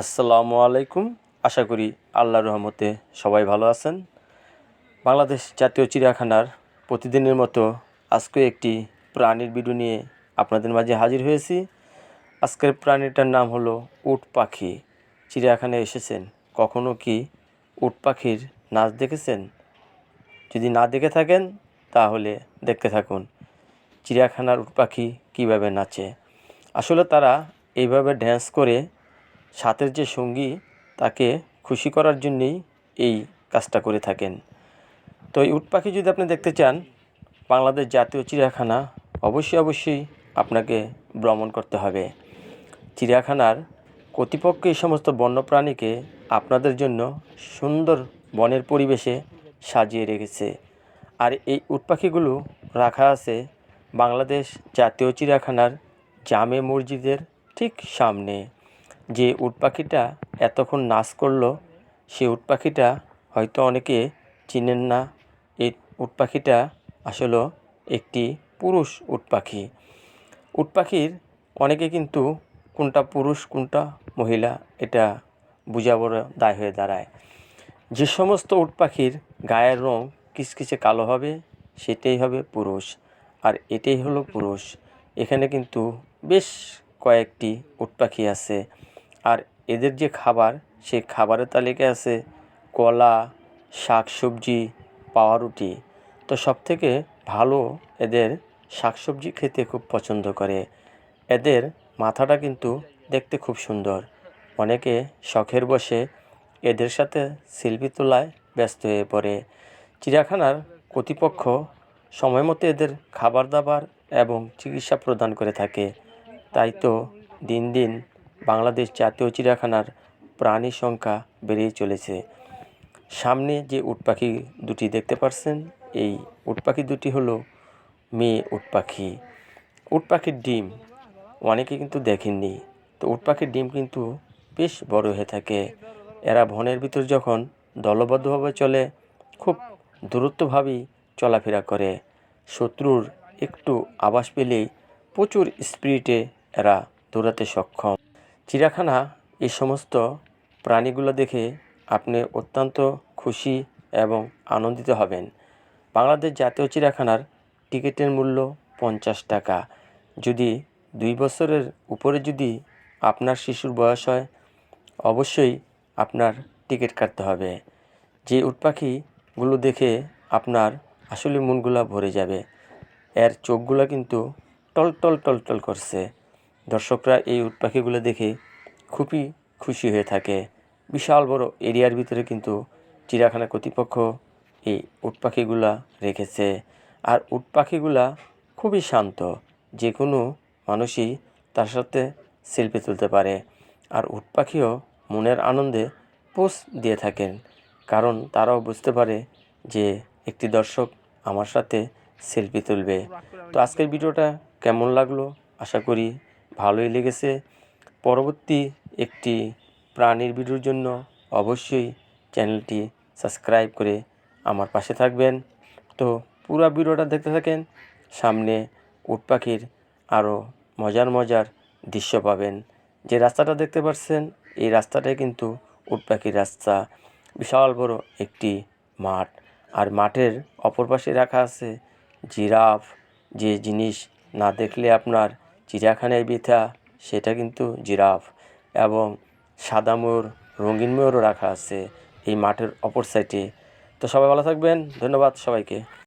আসসালামু আলাইকুম। আশা করি আল্লাহ রহমতে সবাই ভালো আছেন। বাংলাদেশ জাতীয় চিড়িয়াখানার প্রতিদিনের মতো আজকে একটি প্রাণীর ভিডিও নিয়ে আপনাদের মাঝে হাজির হয়েছি। আজকের প্রাণীটার নাম হলো উট পাখি। চিড়িয়াখানায় এসেছেন। কখনো কি উট পাখির নাচ দেখেছেন? যদি না দেখে থাকেন, তাহলে দেখতে থাকুন। চিড়িয়াখানার উট পাখি কীভাবে নাচে? আসলে তারা এইভাবে ড্যান্স করে সাথের যে সঙ্গী, তাকে খুশি করার জন্যেই এই কাজটা করে থাকেন। তো এই উট পাখি যদি আপনি দেখতে চান, বাংলাদেশ জাতীয় চিড়িয়াখানা, অবশ্যই অবশ্যই আপনাকে ভ্রমণ করতে হবে। চিড়িয়াখানার কর্তৃপক্ষ এই সমস্ত বন্যপ্রাণীকে আপনাদের জন্য সুন্দর বনের পরিবেশে সাজিয়ে রেখেছে। আর এই উট পাখিগুলো রাখা আছে বাংলাদেশ জাতীয় চিড়িয়াখানার জামে মসজিদের ঠিক সামনে। যে উট পাখিটা এতক্ষণ নাচ করল সেই উট পাখিটা হয়তো অনেকে চিনেন না। এই উট পাখিটা আসলে একটি পুরুষ উট পাখি। উট পাখির অনেকে কিন্তু কোনটা পুরুষ, কোনটা মহিলা, এটা বোঝা বড় দায় হয়ে দাঁড়ায়। যে সমস্ত উট পাখির গায়ের রং কিচকিচে কালো হবে, সেটাই হবে পুরুষ, আর এটাই হলো পুরুষ। এখানে কিন্তু বেশ কয়েকটি উট পাখি আছে। আর এদের যে খাবার, সেই খাবারের তালিকায় আছে কলা শাক সবজি পাউরুটি তো সবথেকে ভালো এদের শাকসবজি খেতে খুব পছন্দ করে। এদের মাথাটা কিন্তু দেখতে খুব সুন্দর। অনেকে শখের বসে এদের সাথে সেলফি তোলায় ব্যস্ত হয়ে পড়ে। চিড়িয়াখানার কর্তৃপক্ষ সময় মতো এদের খাবার দাবার এবং চিকিৎসা প্রদান করে থাকে। তাই তো দিন দিন বাংলাদেশ জাতীয় চিড়িয়াখানার প্রাণী সংখ্যা বেড়েই চলেছে। সামনে যে উট পাখি দুটি দেখতে পারছেন, এই উট পাখি দুটি হলো মেয়ে উট পাখি। উট পাখির ডিম অনেকে কিন্তু দেখেননি। তো উট পাখির ডিম কিন্তু বেশ বড় হয়ে থাকে। এরা বনের ভিতর যখন দলবদ্ধভাবে চলে, খুব দূরত্বভাবেই চলাফেরা করে। শত্রুর একটু আভাস পেলেই প্রচুর স্পিরিটে এরা দৌড়াতে সক্ষম। চিড়িয়াখানা, এই সমস্ত প্রাণীগুলো দেখে আপনি অত্যন্ত খুশি এবং আনন্দিত হবেন। বাংলাদেশ জাতীয় চিড়িয়াখানার টিকিটের মূল্য পঞ্চাশ টাকা। যদি দুই বছরের উপরে যদি আপনার শিশুর বয়স হয়, অবশ্যই আপনার টিকিট কাটতে হবে। যে উট পাখিগুলো দেখে আপনার আসলে মনগুলা ভরে যাবে, এর চোখগুলো কিন্তু টল টল টল টল করছে। দর্শকরা এই উট পাখিগুলো দেখে খুবই খুশি হয়ে থাকে। বিশাল বড় এরিয়ার ভিতরে কিন্তু চিড়িয়াখানা কর্তৃপক্ষ এই উট পাখিগুলা রেখেছে। আর উট পাখিগুলা খুবই শান্ত যে কোনো মানুষই তার সাথে সেলফি তুলতে পারে। আর উট পাখিও মনের আনন্দে পোস্ট দিয়ে থাকেন, কারণ তারাও বুঝতে পারে যে একটি দর্শক আমার সাথে সেলফি তুলবে। তো আজকের ভিডিওটা কেমন লাগল? আশা করি ভালোই লেগেছে। পরবর্তী একটি প্রাণীর ভিডিওর জন্য অবশ্যই চ্যানেলটি সাবস্ক্রাইব করে আমার পাশে থাকবেন। তো পুরো ভিডিওটা দেখতে থাকেন, সামনে উট পাখির আরও মজার মজার দৃশ্য পাবেন। যে রাস্তাটা দেখতে পাচ্ছেন এই রাস্তাটাই কিন্তু উট পাখির রাস্তা। বিশাল বড় একটি মাঠ। আর মাঠের অপর পাশে রাখা আছে জিরাফ। যে জিনিস না দেখলে আপনার চিড়িয়াখানায় বৃথা, সেটা কিন্তু জিরাফ এবং সাদা ময়ূর রঙিন ময়ূরও রাখা আছে এই মাঠের অপর সাইডে তো সবাই ভালো থাকবেন, ধন্যবাদ সবাইকে।